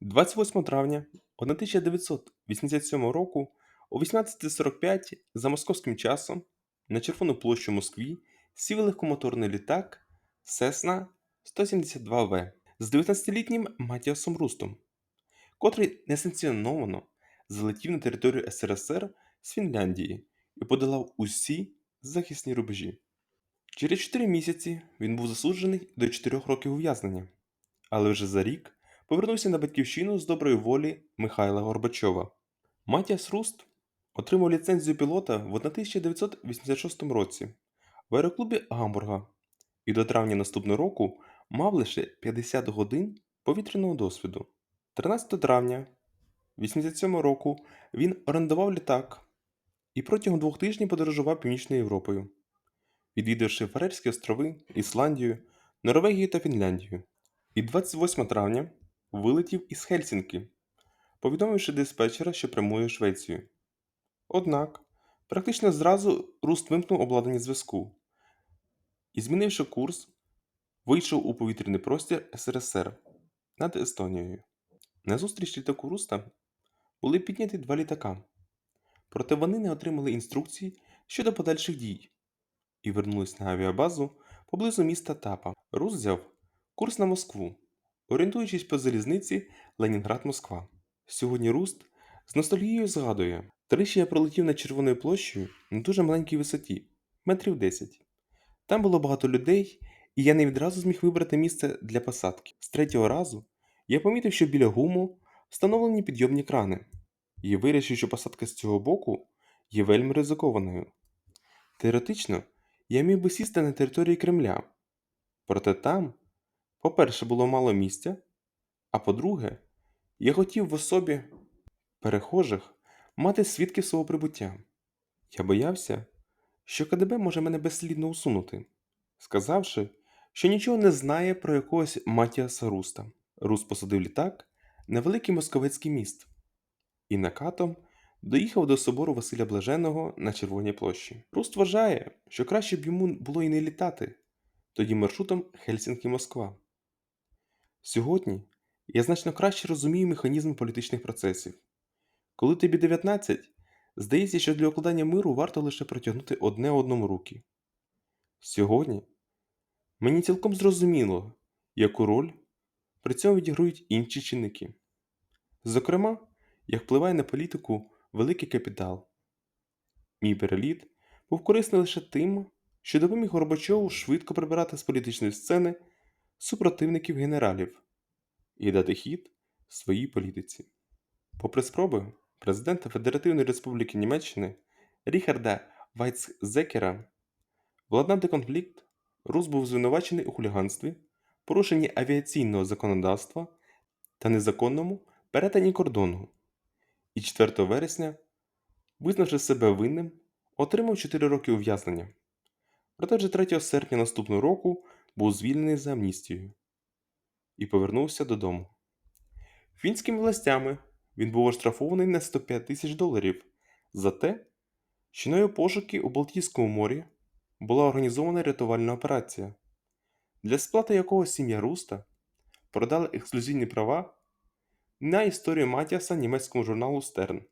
28 травня 1987 року о 18.45 за московським часом на Червону площу Москві сів легкомоторний літак Cessna 172В з 19-літнім Матіасом Рустом, котрий несанкціоновано залетів на територію СРСР з Фінляндії і подолав усі захисні рубежі. Через 4 місяці він був засуджений до 4 років ув'язнення, але вже за рік повернувся на батьківщину з доброї волі Михайла Горбачова. Матіас Руст отримав ліцензію пілота в 1986 році в аероклубі Гамбурга і до травня наступного року мав лише 50 годин повітряного досвіду. 13 травня 1987 року він орендував літак і протягом двох тижнів подорожував Північною Європою, відвідавши Фарерські острови, Ісландію, Норвегію та Фінляндію. І 28 травня вилетів із Хельсінки, повідомивши диспетчера, що прямує Швецію. Однак, практично зразу Руст вимкнув обладнання зв'язку і, змінивши курс, вийшов у повітряний простір СРСР над Естонією. На зустріч літаку Руста були підняті два літака, проте вони не отримали інструкцій щодо подальших дій і вернулись на авіабазу поблизу міста Тапа. Рус взяв курс на Москву, орієнтуючись по залізниці Ленінград-Москва. Сьогодні Руст з ностальгією згадує, тричі я пролетів над Червоною площею на дуже маленькій висоті, метрів 10. Там було багато людей, і я не відразу зміг вибрати місце для посадки. З третього разу я помітив, що біля гуму встановлені підйомні крани, і вирішив, що посадка з цього боку є вельми ризикованою. Теоретично, я міг би сісти на території Кремля, проте там, по-перше, було мало місця, а по-друге, я хотів в особі перехожих мати свідки свого прибуття. Я боявся, що КДБ може мене безслідно усунути, сказавши, що нічого не знає про якогось Матіаса Руста. Рус посадив літак на великий московецький міст і накатом доїхав до собору Василя Блаженого на Червоній площі. Руст вважає, що краще б йому було і не літати, тоді маршрутом Хельсінки-Москва. Сьогодні я значно краще розумію механізм політичних процесів. Коли тобі 19, здається, що для укладання миру варто лише протягнути одне одному руки. Сьогодні мені цілком зрозуміло, яку роль при цьому відіграють інші чинники. Зокрема, як впливає на політику великий капітал. Мій переліт був корисний лише тим, що допоміг Горбачову швидко прибирати з політичної сцени супротивників генералів і дати хід своїй політиці. Попри спроби президента Федеративної Республіки Німеччини Ріхарда Вайцзекера владнати конфлікт, Рус був звинувачений у хуліганстві, порушенні авіаційного законодавства та незаконному перетині кордону, і 4 вересня, визнавши себе винним, отримав 4 роки ув'язнення. Проте вже 3 серпня наступного року був звільнений за амністією і повернувся додому. Фінськими властями він був оштрафований на 105 тисяч доларів за те, що на його пошуки у Балтійському морі була організована рятувальна операція, для сплати якого сім'я Руста продала ексклюзивні права на історію Матіаса німецькому журналу Стерн.